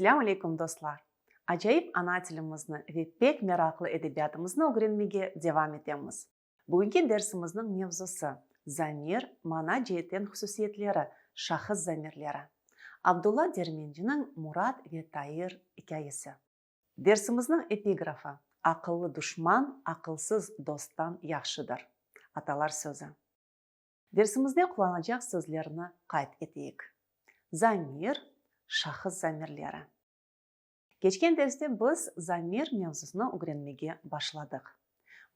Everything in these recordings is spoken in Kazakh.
Selam алейкум достар. Tilimizni ve pek meraklı edebiyatımızı öğrenmeye devam etemiz. Bugünkü dersimizin mevzusu zamir, mana ciheten hususiyetleri, şahıs zamirleri. Abdullah Dermenci'nin Murat ve Tayir hikayesi. Dersimizin epigrafı Akıllı düşman, akılsız dosttan yaxşıdır. Atalar sözü. Dersimizde kullanacak sözlerini kayıt eteyik. Zamir, шахыс замирлері кечкен дәрісте біз замир мевзусunu öğrenmeye başladık.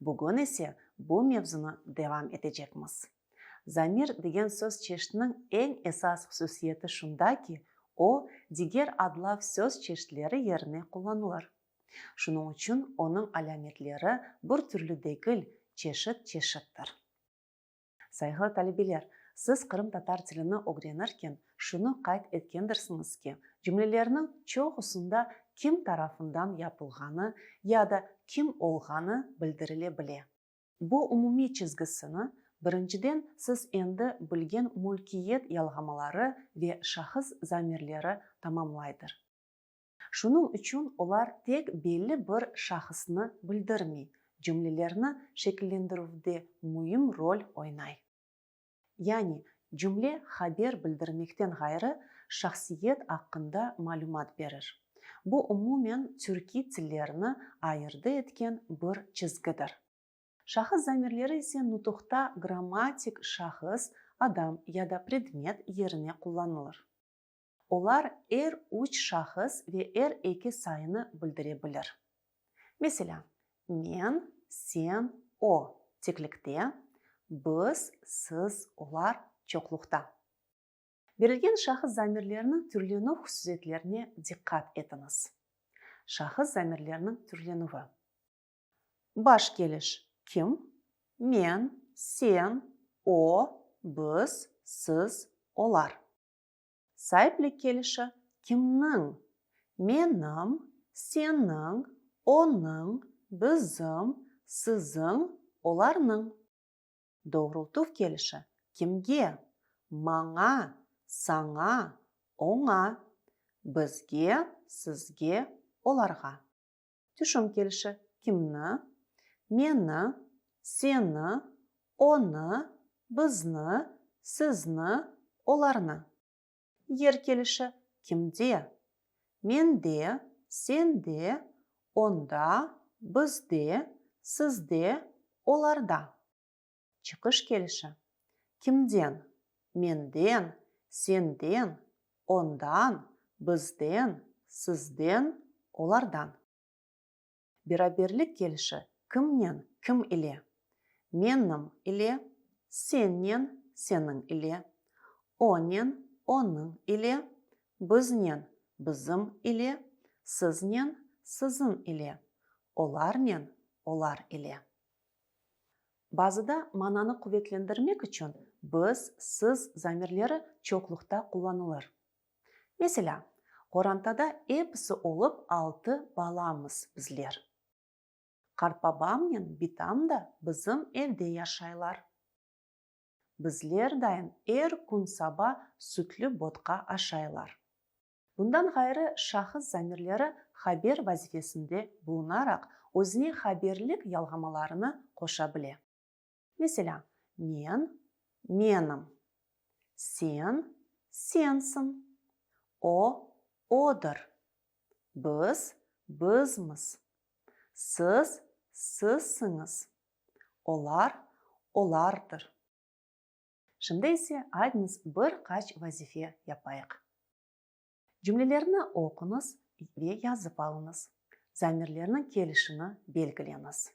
Bugün ise bu mevzunu devam edecekmiz. Zamir деген çeşitinin en esas hususiyeti şunda ki, o diğer adlar söz çeşitleri yerine kullanılır. Şunun için onun alametleri bir türlü değil, çeşit çeşittir. Saygılı talebeler, Сіз қырым татар тіліні öğrenirken kayıt etkendirsiniz ki cümlelerinin çoğusunda kim tarafından yapılğanı ya da kim olğanı bildirilebilir. Bu umumi çizgisini birinciden siz endi bilgen mulkiyet yalgamaları ve şahıs zamirleri tamamlaydır. Şunun için olar tek belli bir şahısını bildirmey, cümlelerini şekillendiruvde mühim rol oynay. яғни жүмле хабер білдірмектен ғайры шахсиет ақында малюмат берір бұл умумен түрки тілдеріні айырды еткен бір чізгідір. Шахыс замирлері ise нутухта грамматик шахыс адам яда предмет еріне қолданылыр. Олар эр уч шахыс ве эр эки сайыны білдіре білір mesela мен сен о теклікте біз сіз олар çoklukta берілген шахыс замирлерінің түрлену хусусиеттеріне диққат етіңіз. Шахыс замирлерінің түрленуі. Баш келіш кім? Мен сен о біз сіз олар. Сайыплік келіші кімнің? Менің сенің оның біздің сіздің оларның. Doğrultuf келіші кімге маңа саңа оңа бізге сізге оларға. Түшім келіші кімні? Мені сені оны бізні сізні оларны. Ер келіші кімде? Менде сенде онда бізде сізде оларда. Чықыш келіші кімден? Менден сенден ондан бізден сізден олардан. Бераберлік келіші кімнен кім иле? Меннің иле сеннен сенің иле. Онен оның иле бізнен бізім иле сізнен сізін иле. Оларнен олар иле. Базыда мананы кuvvetlendirmek için biz, siz zamirleri çoklukta kullanılır. Mesela, Qorantada hepsi olup altı balamız bizler. Karpabam мен битам да bizim evde yaşaylar. Bizler dayın er kun saba sütlü botka aşaylar. Bundan gayrı şahıs zamirleri haber vazifesinde bulunarak özüne haberlik yalgamalarını koşa bile. Mesela мен менім сен сенсің о одыр біз бізміз сіз сізсіңіз олар олардыр Şimdi ise adınız bir kaç vazife yapayık. Cümlelerini okunuz ve yazıp alınız. Zamirlerinin gelişini belgileyiniz.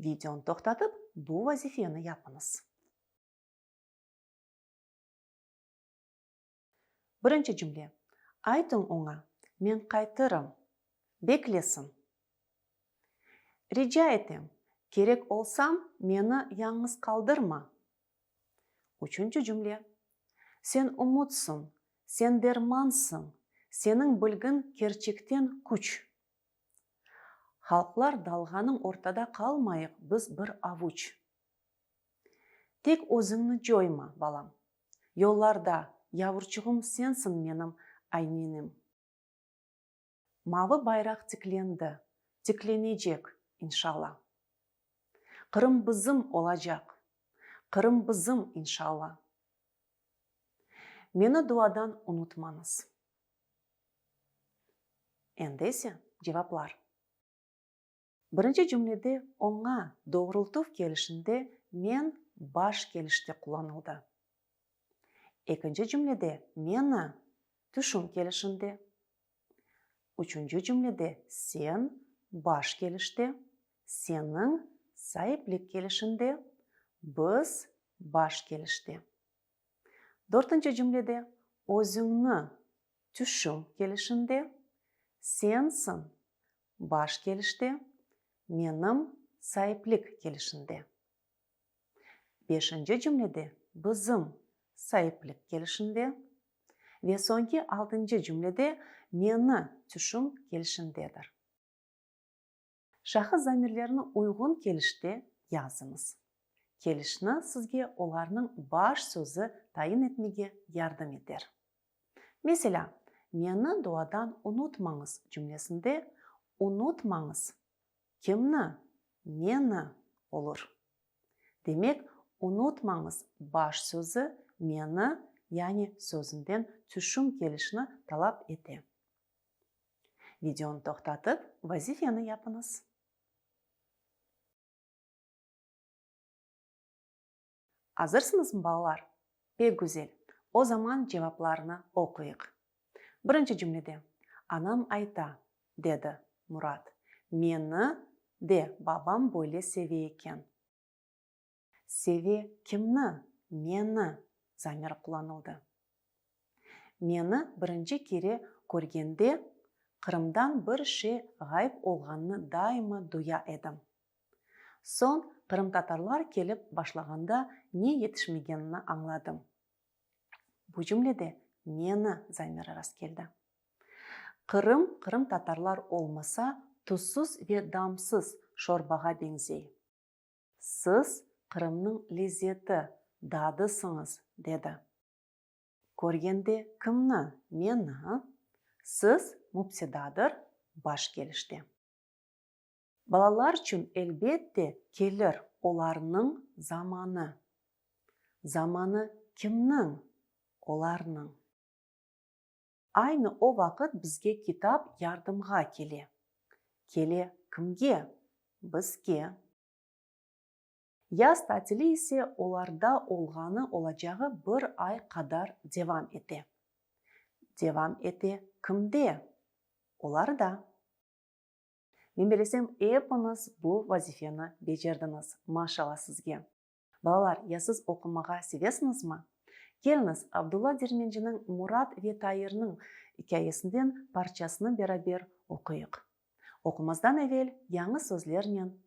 Videonu toxtatıp bu vazifeni yapınız. Birinchi jumla. Ayting unga, men qaytirim. Beklesin. Rica etim, kerak olsam meni yalnız qoldirma. Uchinchi jumla. Sen umutsun, sen dermansın, sening bilgin kerchekten kuch. халықлар далғаның ортада қалмайық біз бір авуч тек өзіңні жойма балам Yollarda yavrucuğum sensin benim ayninim. Мавы байрақ тікленді, тікленecek inşallah. Kırmızım olacak, kırmızım inşallah. Meni duadan unutmanız. Endi ise cevaplar. Birinci cümlede ona doğrultuf gelişinde men baş gelişte kullanıldı. Ikinci cümlede meni düşüm gelişinde. Üçüncü cümlede sen baş gelişte, senin sahiplik gelişinde, biz baş gelişte. Dördüncü cümlede özüngni düşüm gelişinde, sensin baş gelişte, menim sahiplik gelişinde. Beşinci cümlede bizim gelişinde ve sonki altıncı cümlede meni düşüm gelişindedir. Şahıs zamirlerini uygun kelişte yazınız. Kelişni sizge olarning baş sözü tayin etmege yardım eder. Mesela, meni duadan unutmanız cümlesinde unutmanız kimni? Meni olur. Demek, unutmanız baş sözü meni yani sözünden düşüm kelişini talap ete. Videonu toxtatıp vazifeni yapınız. Hazırsınız mı balalar? Pek güzel. O zaman cevaplarını okuyuk. Birinci cümlede anam ayta dedi Murat. Meni de babam böyle seviyor eken. Sevi kimni? Zamir kullanıldı. Meni birinci kere көргенде Qrimdan bir şey g'ayb olganını daima duya edim. Son Qrim tatarlar kelip başlaganda ne yetişmegenini angladım. Bu cümlede meni zamiri rast keldi. Qrim Qrim tatarlar olmasa tuzsuz ve damsız şorbaga benzey. Siz Qrimning lezzeti, dadısınız dedi. Көргенде kimni? Meni? Siz mupsidadır, baş gelişti. Balalar için elbette gelir olarның zamanı. Zamanı kimning? Olarның. Aynı o vakit bizge kitap yardımga келе. Келе kimge? Bizge. Yaz tatili ise olarda olğanı olacağı bir ay kadar devam ete. Devam ete kimde? Olarda. Мен білесем, hepiniz bu vazifeni becerdiniz. Maşallah sizge. Balalar, ya siz okumağa sevesiniz mi? Geliniz, Abdullah Dermenci'nin Murat ve Tayir'nin hikayesinden parçasını beraber okuyuk. Okumazdan evvel yangi so'zlarмен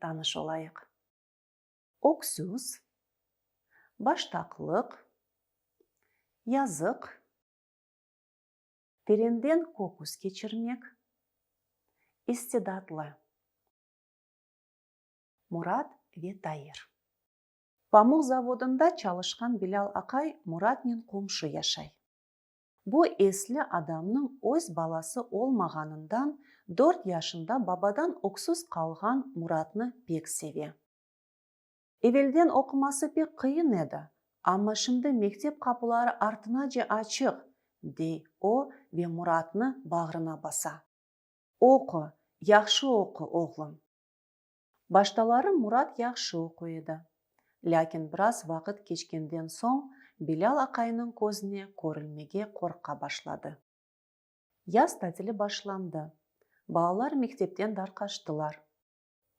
baştaqliq, yazık, terenden kokus keçirmek, istidatlı. Murat ve Tayir. Pamuk zavodunda çalışkan Bilal Akay Murat'nin komşu yaşay. Bu esli adamның öz balası olmağanından 4 yaşında babadan oksuz kalgan Murat'ны pek sevi. Evvelden okuması pek kıyın edi. Ama mektep kapıları артыnaca açık, dey o ve Murat'ны bağrına basa. Oku, yaxşı oku oğlum. Baştaları Murat yaxşı okuydu. Lakin biraz vakit geçkenden soң Bilal Akay'ның көзіне көрілмеге қорқа башлады. Яз тәтілі башланды. Балалар мектептен дарқаштылар.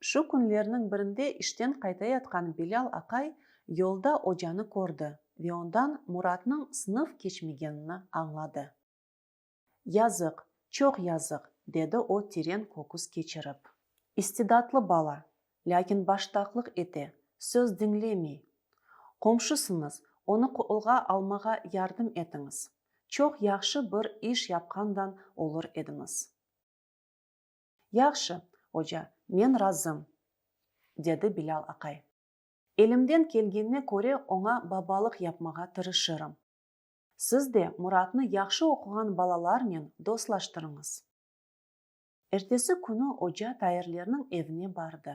Шу күнлерінің бірінде іштен қайта ятқан Bilal Акай yolda ocağını көрді ve ondan Murat'ның sınıf geçmegенini anladı. Yazık, çok yazık, dedi o tereң kokus keçirip. İstidatlı bala, lakin baştaqlıq ете, söz dinlemey. Komşusınız, оны қолға алмаға ярдым етіңіз. Çok яқшы бір іш япқандан olur едіңіз. Яқшы, hoca, мен разым, деді Bilal Акай. Елімден келгеніне көре оңа бабалық япмаға тырышырым. Сіз де Мұратны яқшы оқыған балалармен дослаштырыңыз. эртеси күнү ожа тайырлернин эвине барды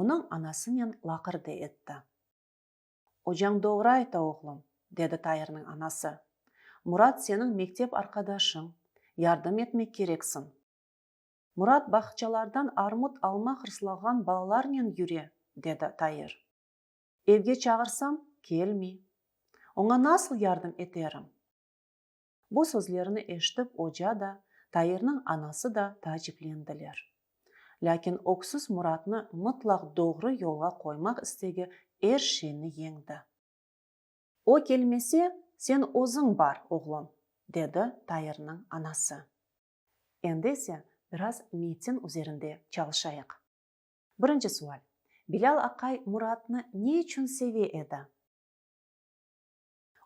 онун анасы менен лакырды этти ожаң doğru айта оглум деди тайырдын анасы мурат сенин мектеп аркадашың жардам этмек керексиң мурат бакчалардан армут алма кырсылаган балалар менен жүрө деди тайыр evге чагырсам келмей оңа насыл жардам этерим бул сөзлөрүнү эшитип ожа да тайырның анасы да тажиплендилер ләкин оксус мұратны мұтлақ doğru yolға қоймақ істеге эршени еңді. О келмесе сен озың бар оғлым деді тайырның анасы. Ендесе біраз метин üzerinde çalışayық бірінші суал Bilal Акай Murat'ını не үшін sevе еді?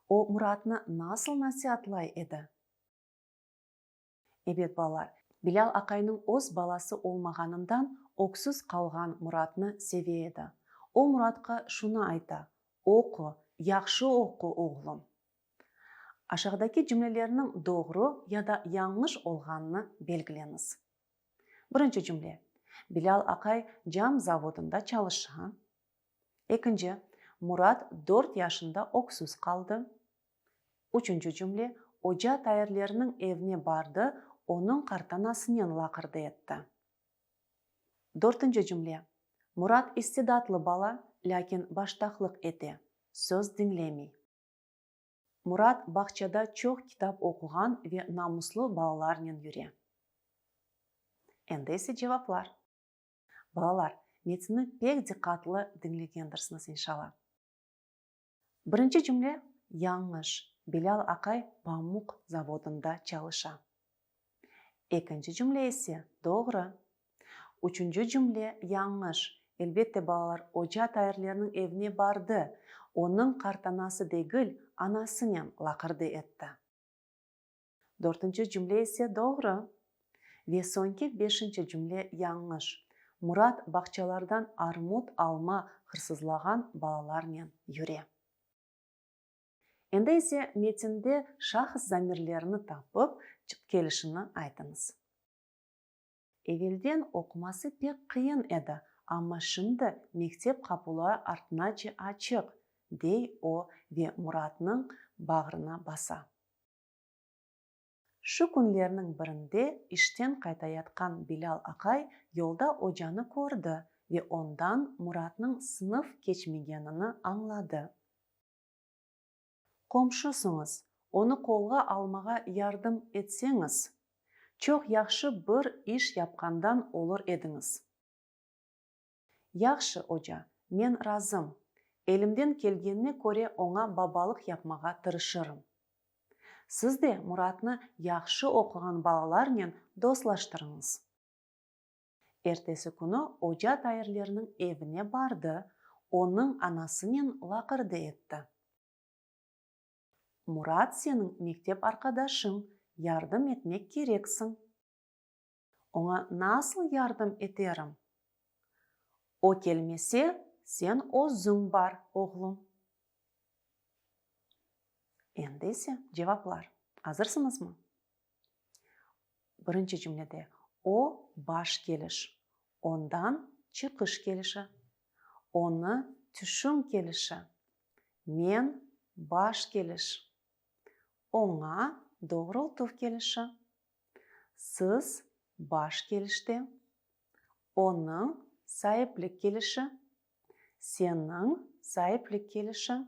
О Murat'ını насыл насихатлай еді? Эбет балар, Билал Акайның оз баласы олмағанындан оксыз қалған Мұратны севеді. Ол Мұратқа шуны айта, оқы, яқшы оқы оғлым. Ашағыдаки жүмлелерінің doğru яда яңыш олғанны белгіленіз. Бірінші жүмле. Билал Акай жам заводында чалыша. Екінші. Мурат 4 яшында оксуз қалды. Үшінші жүмле. Ожа тайырлерінің евіне барды, оның картанасынан лакырды етті. Дөртінші жүмле. Мурат истидатлы бала, ләкин баштақлық еті, сөз динлемей. Мурат бақчада чоқ китап оқыған ве намыслы балалармен жүре. Енді есе жауаплар. Балалар, метіні пек диққатлы діңлегендірсіңіз иншалла. Бірінші жүмле яңыш. Билал Акай памук заводында чалыша. Экинчи жүмле эсе doğru. Үчүнчү жүмле яңыш. Элбетте балалар ожа тайырлерінің evine барды. Оның картанасы дегіл анасымен лақырды етті. Дөртінші жүмле есе doğru. Sonki бешінші жүмле яңыш. Мурат бақчалардан армут алма хырсызлаган балалармен юре. Енді есе метінде шахыс замирлеріні тапып, келішіні айтыңыз. Евелден оқымасы пек қиын еді, амма шынды мектеп қапылуы артына же ачық, дей о ве Мұратның бағырына баса. Шу күнлерінің бірінде іштен қайтаятқан Билал Ақай yolda ожаны көрді ве ондан Мұратның сынып кечмегенini аңлады. Комшусуңуз оны қолға алмаға ярдым етсеңіз чоқ яқшы бір іш япқандан олыр едіңіз. Яқшы ожа мен разым. Елімден келгеніне көре оңа бабалық япмаға тырышырым. Сіз де мұратны яқшы оқыған балалармен дослаштырыңыз ертесі күні ожа тайырлерінің евіне барды оның анасымен лақырды етті. Мурат сенің мектеп аркадашың ярдым етмек керексің. Оңа насыл ярдым етерім. О келмесе сен озың бар оғлым ендесе жеваплар азырсыңызмы бірінші жүмледе о баш келіш ондан чықыш келіші оны түшім келіші мен баш келіш оңа doğrultuf келіші сыз баш келіште оның сайыплік келіші сенің сайыплік келіші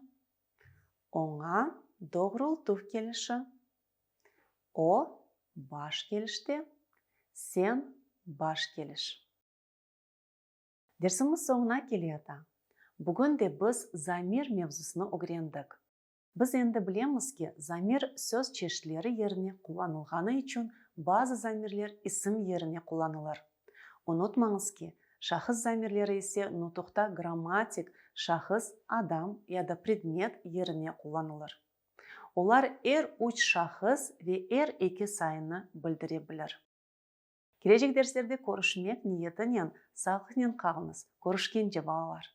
оңа doğrultuf келіші о баш келіште сен баш келіш дерсіміз соңына келеді бүгін де біз замир мевзусыны öğrendik біз енді білеміз ки замир сөз чешлері еріне қолданылғаны үшін базы замирлер ісім еріне қолданылар ұнытмаңыз ки шахыс замирлері есе нутукта грамматик шахыс адам яда предмет еріне қолданылар олар эр уч шахыс ве эр эки сайыны білдіре білер. Келешек дерстерде көрішмек ниетінен сақынен қалыңыз көрішкенше балалар